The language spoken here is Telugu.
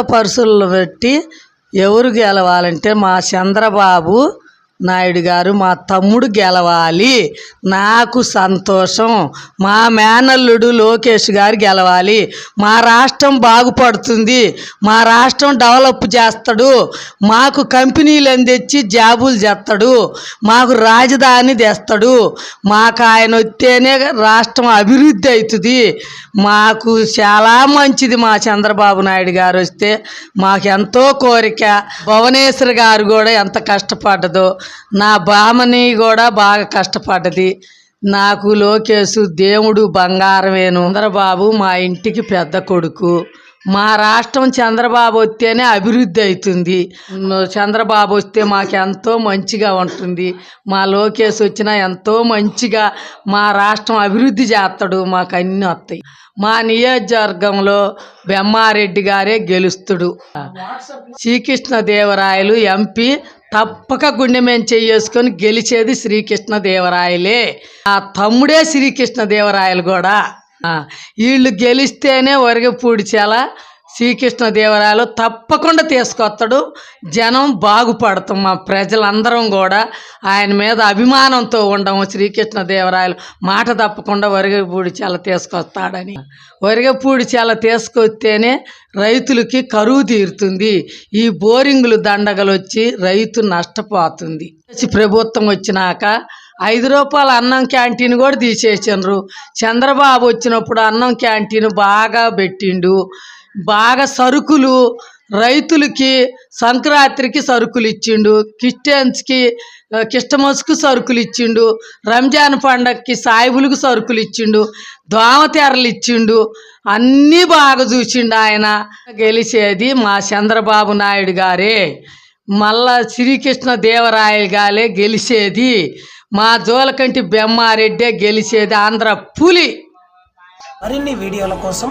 పరుసులను పెట్టి ఎవరు గెలవాలంటే మా చంద్రబాబు నాయుడు గారు మా తమ్ముడు గెలవాలి. నాకు సంతోషం. మా మేనల్లుడు లోకేష్ గారు గెలవాలి. మా రాష్ట్రం బాగుపడుతుంది. మా రాష్ట్రం డెవలప్ చేస్తాడు. మాకు కంపెనీలు అందించి జాబులు చేస్తాడు. మాకు రాజధాని తెస్తాడు. మాకు ఆయన వస్తేనే రాష్ట్రం అభివృద్ధి అవుతుంది. మాకు చాలా మంచిది మా చంద్రబాబు నాయుడు గారు వస్తే మాకు ఎంతో కోరిక. భువనేశ్వర్ గారు కూడా ఎంత కష్టపడ్డదో నా బామని కూడా బాగా కష్టపడ్డది. నాకు లోకేష్ దేవుడు బంగారమేను. చంద్రబాబు మా ఇంటికి పెద్ద కొడుకు. మా రాష్ట్రం చంద్రబాబు వస్తేనే అభివృద్ధి అవుతుంది. చంద్రబాబు వస్తే మాకెంతో మంచిగా ఉంటుంది. మా లోకేష్ వచ్చినా ఎంతో మంచిగా మా రాష్ట్రం అభివృద్ధి చేస్తాడు. మాకు అన్నీ వస్తాయి. మా నియోజకవర్గంలో బెమ్మారెడ్డి గారే గెలుస్తుడు. శ్రీకృష్ణదేవరాయలు ఎంపీ తప్పక గుండె మేము చేసుకొని గెలిచేది శ్రీకృష్ణదేవరాయలే ఆ తమ్ముడే శ్రీకృష్ణదేవరాయలు కూడా. వీళ్ళు గెలిస్తేనే ఒరగపూడిచేలా శ్రీకృష్ణదేవరాయలు తప్పకుండా తీసుకొస్తాడు. జనం బాగుపడతాం మా ప్రజలందరం కూడా. ఆయన మీద అభిమానంతో ఉండము శ్రీకృష్ణదేవరాయలు మాట తప్పకుండా ఒరగపూడిచేల తీసుకొస్తాడని. ఒరగపూడిచేల తీసుకొస్తేనే రైతులకి కరువు తీరుతుంది. ఈ బోరింగులు దండగలు వచ్చి రైతు నష్టపోతుంది. ప్రభుత్వం వచ్చినాక ఐదు రూపాయల అన్నం క్యాంటీన్ కూడా తీసేసిండ్రు. చంద్రబాబు వచ్చినప్పుడు అన్నం క్యాంటీన్ బాగా పెట్టిండు. బాగా సరుకులు రైతులకి సంక్రాంతికి సరుకులు ఇచ్చిండు క్రిస్టియన్స్కి ఆ, క్రిస్టమస్కు సరుకులు ఇచ్చిండు రంజాన్ పండగకి సాయిబులకు సరుకులు ఇచ్చిండు దోమతెరలు ఇచ్చిండు అన్నీ బాగా చూసిండు ఆయన. గెలిచేది మా చంద్రబాబు నాయుడు గారే. మళ్ళా శ్రీకృష్ణ దేవరాయలు గాలే గెలిచేది. మా జోలకంటి బెమ్మారెడ్డే గెలిచేది ఆంధ్ర పులి. మరిన్ని వీడియోల కోసం